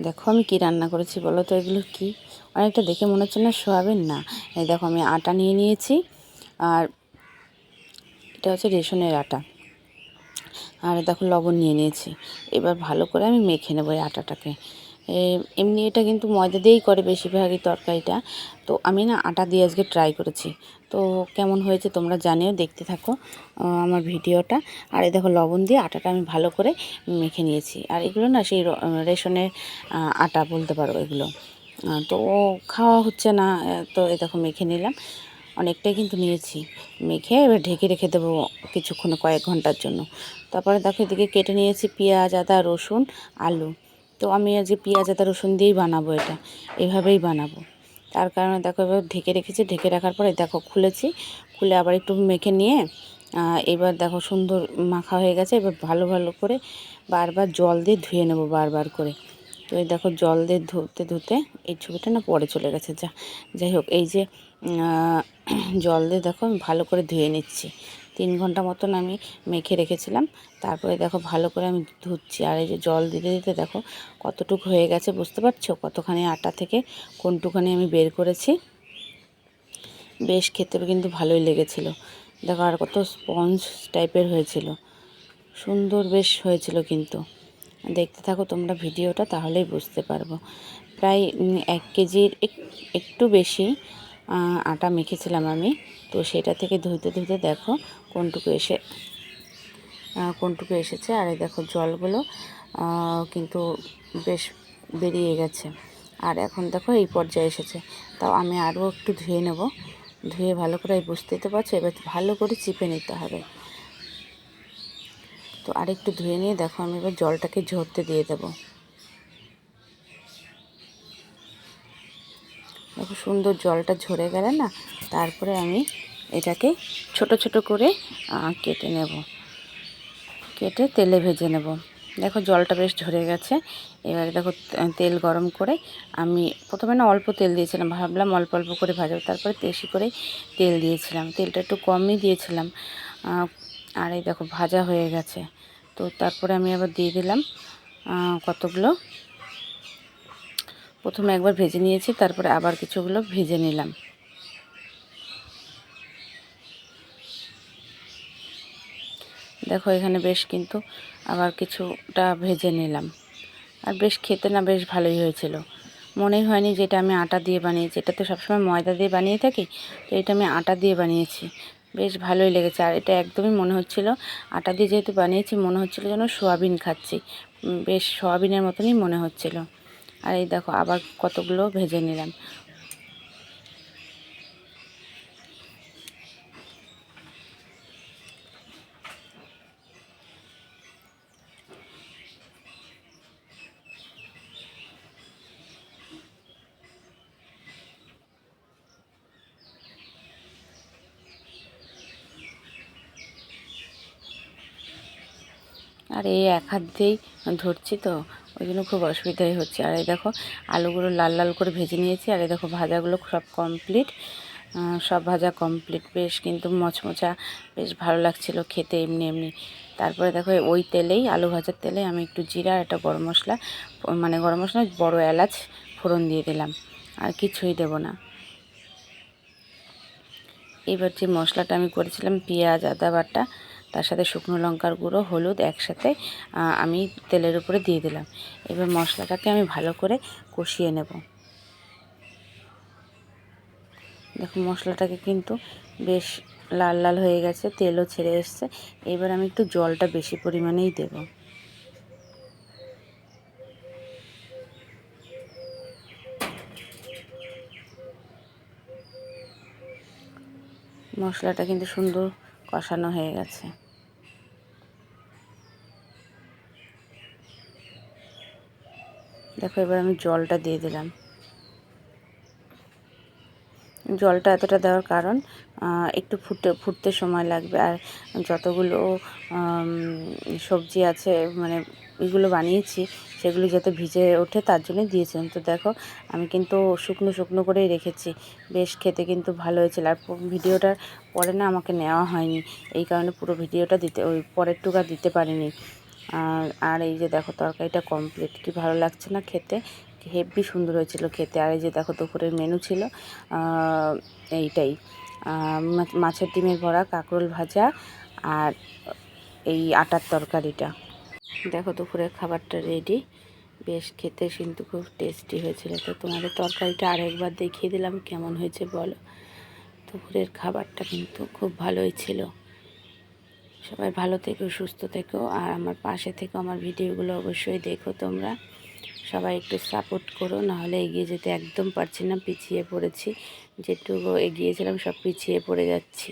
দেখো আমি কি রান্না করেছি বলো তো? এগুলো কি? অনেকটা দেখে মনে হচ্ছে না সোয়াবিন? না। এই দেখো, আমি আটা নিয়ে নিয়েছি। আর এটা হচ্ছে রেশনের আটা। আর দেখো লবণ নিয়ে নিয়েছি। এবার ভালো করে আমি মেখে নেব এই আটাটাকে। এমনি এটা কিন্তু ময়দা দিয়েই করে বেশিরভাগই তরকারিটা। তো আমি না আটা দিয়ে আজকে ট্রাই করেছি। তো কেমন হয়েছে তোমরা জানিও, দেখতে থাকো আমার ভিডিওটা। আর এই দেখো লবণ দিয়ে আটাটা আমি ভালো করে মেখে নিয়েছি। আর এগুলো না সেই রেশনের আটা বলতে পারো এগুলো। তো খাওয়া হচ্ছে না তো এ দেখো মেখে নিলাম। অনেকটাই কিন্তু নিয়েছি। মেখে এবার ঢেকে রেখে দেবো কিছুক্ষণ, কয়েক ঘণ্টার জন্য। তারপরে দেখো এদিকে কেটে নিয়েছি পেঁয়াজ, আদা, রসুন, আলু। তো আমি আজকে পেঁয়াজ, আদা, রসুন দিয়েই বানাবো এটা। এভাবেই বানাবো। তার কারণে দেখো এবার ঢেকে রেখেছি। ঢেকে রাখার পরে দেখো, খুলেছি। খুলে আবার একটু মেখে নিয়ে এবার দেখো সুন্দর মাখা হয়ে গেছে। এবার ভালো ভালো করে বারবার জল দিয়ে ধুয়ে নেব বারবার করে। তো এই দেখো, জল দিয়ে ধুতে ধুতে এই ছবিটা না পরে চলে গেছে। যা, যাই হোক, এই যে জল দিয়ে দেখো, আমি ভালো করে ধুয়ে নিচ্ছি। তিন ঘণ্টা মতন আমি মেখে রেখেছিলাম। তারপরে দেখো ভালো করে আমি ধুচ্ছি। আর এই যে জল দিতে দিতে দেখো কতটুকু হয়ে গেছে বুঝতে পারছ? কতখানি আটা থেকে কোনটুখানি আমি বের করেছি। বেশ খেতে কিন্তু ভালোই লেগেছিল। দেখো আর কত স্পঞ্জ টাইপের হয়েছিল। সুন্দর বেশ হয়েছিল কিন্তু। দেখতে থাকো তোমরা ভিডিওটা, তাহলেই বুঝতে পারব। প্রায় এক কেজির এক- একটু বেশি আটা মেখেছিলাম আমি। তো সেটা থেকে ধুইতে ধুইতে দেখো কোনটুকু এসে কোনটুকু এসেছে। আর এই দেখো জলগুলো কিন্তু বেশ বেরিয়ে গেছে। আর এখন দেখো এই পর্যায়ে এসেছে। তাও আমি আরও একটু ধুয়ে নেব। ধুয়ে ভালো করে এই বুঝতেই তো পারছ, এবার ভালো করে চিপে নিতে হবে। তো আরেকটু ধুয়ে নিয়ে দেখো আমি এবার জলটাকে ঝরতে দিয়ে দেবো দেখো সুন্দর জলটা ঝরে গেলে না, তারপরে আমি এটাকে ছোট ছোট করে কেটে নেব। কেটে তেলে ভেজে নেব। দেখো জলটা বেশ ঝরে গেছে। এবারে দেখো তেল গরম করে আমি প্রথমে না অল্প তেল দিয়েছিলাম, ভাবলাম অল্প অল্প করে ভাজবো। তারপরে বেশি করে তেল দিয়েছিলাম। তেলটা একটু কমই দিয়েছিলাম। আর এই দেখো ভাজা হয়ে গেছে। তো তারপরে আমি আবার দিয়ে দিলাম কতগুলো প্রথমে একবার ভেজে নিয়েছি, তারপরে আবার কিছুগুলো ভেজে নিলাম। দেখো, এখানে বেশ কিন্তু আবার কিছুটা ভেজে নিলাম। আর বেশ খেতে না বেশ ভালোই হয়েছিল। মনেই হয়নি যে এটা আমি আটা দিয়ে বানিয়েছি। এটা তো সবসময় ময়দা দিয়ে বানিয়ে থাকি, তো এটা আমি আটা দিয়ে বানিয়েছি। বেশ ভালোই লেগেছে। আর এটা একদমই মনে হচ্ছিল, আটা দিয়ে যেহেতু বানিয়েছি, মনে হচ্ছিল যেন সোয়াবিন খাচ্ছি। বেশ সোয়াবিনের মতনই মনে হচ্ছিল। আর এই দেখো আবার কতগুলো ভেজে নিলাম। আর এই এক হাত দিয়েই ধরছি তো। ওই জন্য খুব অসুবিধাই হচ্ছে। আর এই দেখো, আলুগুলো লাল লাল করে ভেজে নিয়েছি, আর এই দেখো ভাজাগুলো সব কমপ্লিট সব ভাজা কমপ্লিট বেশ কিন্তু মচমচা, বেশ ভালো লাগছিল খেতে এমনি এমনি। তারপরে দেখো ওই তেলেই, আলু ভাজার তেলে আমি একটু জিরা আর একটা গরম মশলা মানে গরম মশলা, বড় এলাচ ফোড়ন দিয়ে দিলাম, আর কিছুই দেবো না। এবার যে মশলাটা আমি করেছিলাম, পেঁয়াজ, আদা বাটা তার সাথে শুকনো লঙ্কার গুঁড়ো, হলুদ একসাথে আমি তেলের উপরে দিয়ে দিলাম। এবার মশলাটাকে আমি ভালো করে কষিয়ে নেব। দেখো মশলাটাকে কিন্তু বেশ লাল লাল হয়ে গেছে, তেলও ছেড়ে এসছে। এবার আমি একটু জলটা বেশি পরিমাণেই দেব। মশলাটা কিন্তু সুন্দর কষানো হয়ে গেছে। দেখো, এবার আমি জলটা দিয়ে দিলাম। জলটা এতটা দেওয়ার কারণ একটু ফুটতে ফুটতে সময় লাগবে। আর যতগুলো সবজি আছে মানে এগুলো বানিয়েছি, সেগুলো যাতে ভিজে ওঠে তার জন্যই দিয়েছিলাম। তো দেখো, আমি কিন্তু শুকনো শুকনো করেই রেখেছি। বেশ খেতে কিন্তু ভালো হয়েছিল। আর ভিডিওটার পরে না আমাকে নেওয়া হয়নি। এই কারণে পুরো ভিডিওটা দিতে ওই পরের টুকা দিতে পারিনি। আর আর এই যে দেখো, তরকারিটা কমপ্লিট কি ভালো লাগছে না খেতে? হেভি সুন্দর হয়েছিল খেতে। আর এই যে দেখো, দুপুরের মেনু ছিল এইটাই। মাছের ডিমের ভরা কাঁকরোল ভাজা, আর এই আটার তরকারিটা। দেখো দুপুরের খাবারটা রেডি বেশ খেতে কিন্তু খুব টেস্টি হয়েছিল। তো তোমাদের তরকারিটা আরেকবার দেখিয়ে দিলাম, কেমন হয়েছে বলো? দুপুরের খাবারটা কিন্তু খুব ভালোই ছিল। সবাই ভালো থেকো, সুস্থ থেকো, আর আমার পাশে থেকো আমার ভিডিওগুলো অবশ্যই দেখো তোমরা। সবাই একটু সাপোর্ট করো, নাহলে এগিয়ে যেতে একদম পারছি না, পিছিয়ে পড়েছি। যেটুকু এগিয়েছিলাম সব পিছিয়ে পড়ে যাচ্ছি।